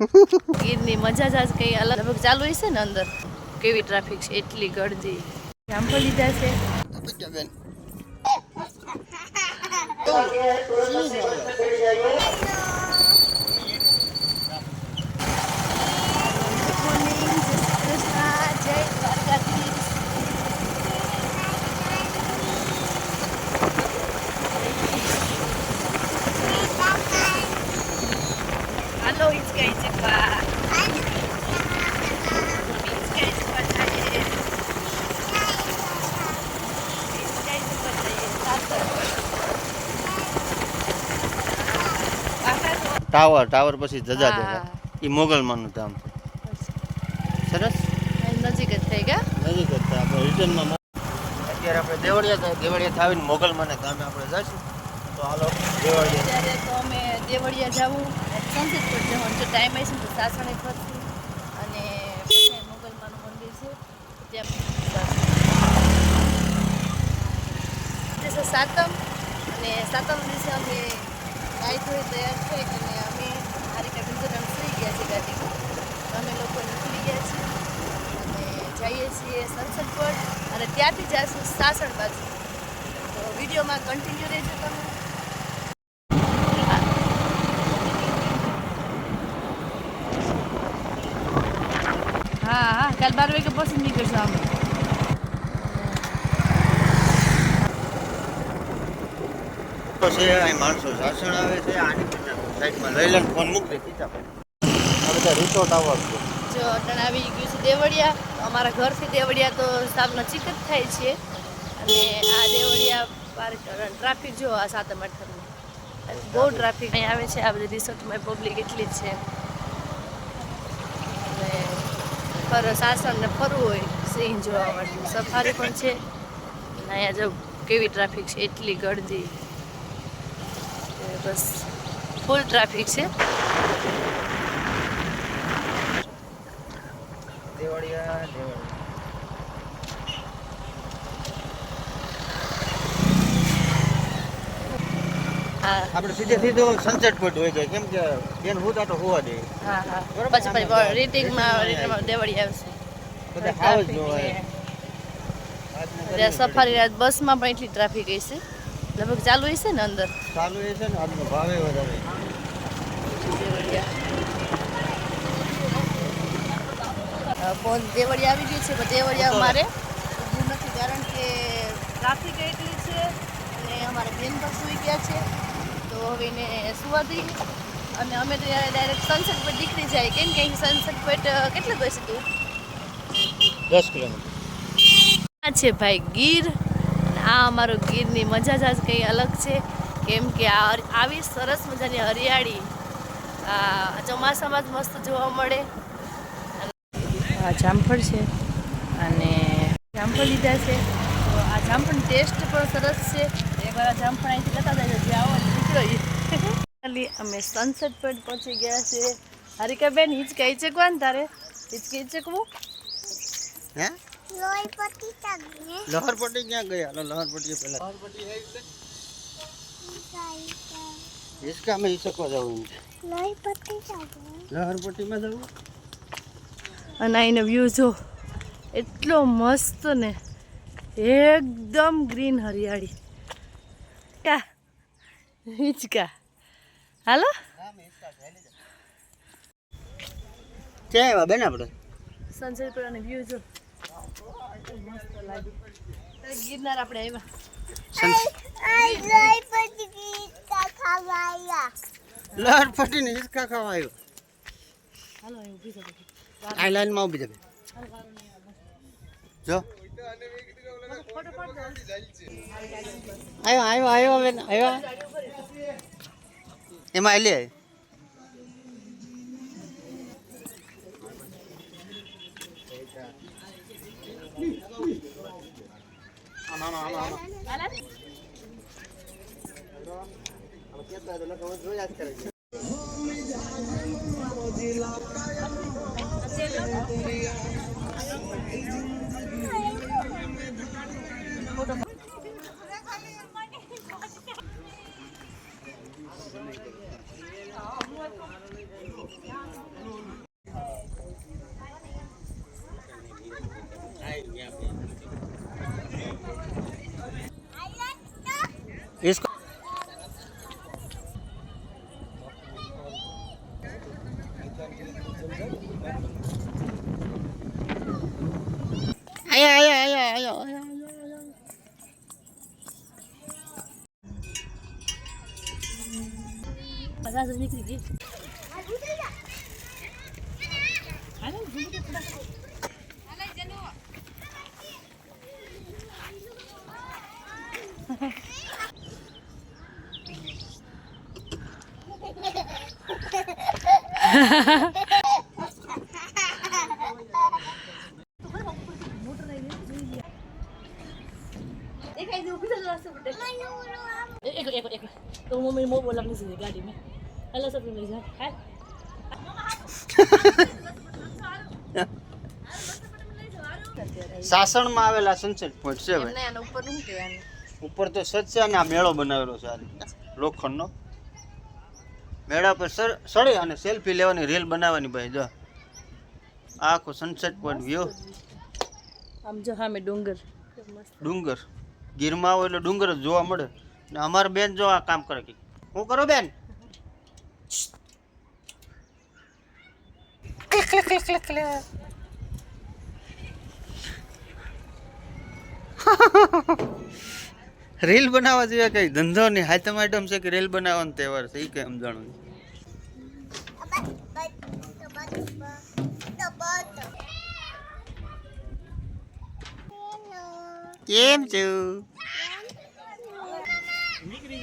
ગીરની મજા જ કંઈ અલગ. લગભગ ચાલુ હશે ને અંદર? કેવી ટ્રાફિક છે? એટલી ગળદી જામફળ લીધા છે. જય ચકવા જઈએ હિચકાઈ ચકવા જઈએ ટાવર ટાવર પછી હા. દેખાય એ મોગલમાંનું ધામ છે. સરસ? નજીક જ થઈ ગયા. નજીક જ થાય આપણે રિટર્નમાં અત્યારે આપણે દેવળિયા દેવળિયા થાવીને મોગલમાને ગામે આપણે જઈશું તો તો અમે દેવળિયા જવું. સનસેટ પર જવાનું જો ટાઈમ હશે ને તો સાસણે ફરશું અને પછી મોગલમાનું મંદિર છે. ત્યાં છે સાતમ. અને સાતમ દિવસે અમે ગાય થોડી તૈયાર થઈ અને અમે આ રીતે ગુજરાત સુઈ ગયા છે ગાડીમાં અમે લોકો નીકળી ગયા છીએ. અને જઈએ છીએ સંસદ પર. અને ત્યાંથી જઈશું સાસણ બાજુ. તો વિડીયોમાં કન્ટિન્યુ રહેજો તમે હા હા કાલ બાર વાગે પછી નીકળશું અમે છે અહીં માણસો શાસન આવે છે આની સાઈડમાં લઈ લઈને ફોન મૂકી દે ખીચા આ બધા રિસોર્ટ આવવા છે જો અટણ આવી ગયું છે દેવળિયા અમારા ઘરથી દેવળિયા તો સાવ નજીક જ થાય છે અને આ દેવળિયા પાર ટ્રાફિક જો આ સાતમ આઠમની બહુ ટ્રાફિક અહીં આવે છે આ બધી રિસોર્ટમાં પબ્લિક એટલી જ છે અને ફર સાસણને ફરવું હોય, સિંહ જોવા માટે. સફારી પણ છે. અને અહીંયા જો કેવી ટ્રાફિક છે, એટલી ગળદી બસ ફૂલ ટ્રાફિક છે. દેવળિયા દેવળિયા આપણે સીધે સીધો સનસેટ પોઈન્ટ હોય જાય. કેમ કે બેન હું તો હોવા દે. પછી પછી રીટિંગમાં દેવળી આવશે. બધા હાવ જ ત્યાં સફારી રાત બસમાં પણ એટલી ટ્રાફિક હશે. લગભગ ચાલુ હશે ને અંદર? ચાલુ હશે છે ને આજનો ભાવે વધારે. ફોન દેવળી આવી ગઈ છે પણ દેવળિયા અમારે. નથી કારણ કે ટ્રાફિક એટલી છે અને અમારે બેન પણ સુઈ ગયા છે. તો હવે એને સુવા દઈએ. અને અમે તો ડાયરેક્ટ સનસેટ પર નીકળી જાય. કેમ કે સનસેટ પર કેટલું બસ તું દસ કિલોમીટર. આ છે ભાઈ ગીર. અને આ અમારો ગીરની મજા જ આજ કંઈ અલગ છે. કેમ કે આ આવી સરસ મજાની હરિયાળી આ ચોમાસામાં જ મસ્ત જોવા મળે. આ જામફળ છે. અને જામફળ લીધા છે. તો આ જામફળ ટેસ્ટ પણ સરસ છે. એકવાર આ જામફળ અહીંથી લેતા જાય જે આવો અમે સનસેટ પોઈન્ટ પહોંચી ગયા છે હરિકાબેન હિચકાઈ ને તારે? હિચકી ચકવું હે? લહરપટ્ટી ક્યાં ગયા હાલો લહરપટ્ટી પહેલા. હિસકામાં હિસકવા જવું લોહી પતી ચાલે લહરપટ્ટીમાં જવું અને અહીંનો વ્યૂ જો એટલો મસ્ત ને એકદમ ગ્રીન હરિયાળી. હિચકા. હાલો? ક્યાં આવ્યા બેન આપણે? પર વ્યૂ જો. મસ્ત લાગ્યું ગિરનાર આપણે આવ્યા. આઈ લોહી પતી ગઈ ખાવાયા લહરપટ્ટી ને ખાવા આવ્યો. હાલો ઊભી થો આ લાઈનમાં ઊભી જશે જો. આવ્યો આવ્યો આવ્યો બેન આવ્યો એમાં આલી આવી આમ કરે આમ Ai, ai, ai, ai, ai, ai. Pagadas, eu nem acredito. એક એક આવેલા સનસેટ પોઈન્ટ છે ભાઈ. ઉપર તો સજ છે અને આ મેળો બનાવેલો છે આ લોખંડનો. મેળા પર સર- સળી અને સેલ્ફી લેવાની રીલ બનાવવાની ભાઈ જો. આખો સનસેટ પોઈન્ટ વ્યૂ આમ જો હા મેં ડુંગર. ડુંગર. ગીરમાં આવો એટલે ડુંગર જ જોવા મળે. ને અમારે બેન જો આ કામ કરે કે. હું કરો બેન? રીલ બનાવવા જેવા કઈ ધંધો નહીં. હાથમ આઈટમ છે કે રીલ બનાવવાનો તહેવાર છે એ કઈ સમજાણું કેમ છું? નીકળી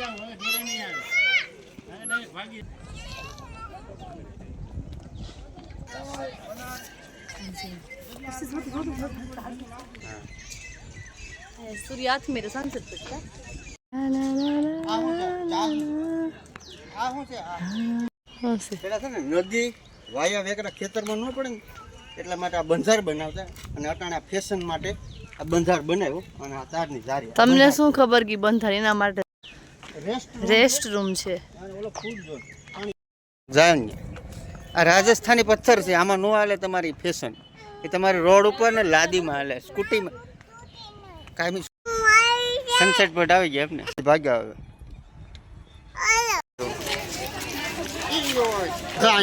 मेरे सनसेट पे था આ શું છે આ हाँ से પેલા છે ને નદી વાયા વેકરા ખેતરમાં ન પડે ને એટલા માટે આ બંધાર બનાવતા અને અટાણે ફેશન માટે આ બંધાર બનાવ્યો અને આ તારની જારી તમને શું ખબર કે બંધ થાય એના માટે રેસ્ટ રેસ્ટ રૂમ છે ઓલો ફૂડ ઝોન જાય ને આ રાજસ્થાની પથ્થર છે આમાં નો હાલે તમારી ફેશન એ તમારી રોડ ઉપર ને લાદીમાં હાલે સ્કૂટીમાં કાયમી સનસેટ પોઈન્ટ આવી ગયા એમને. ભાગ્યા હવે જા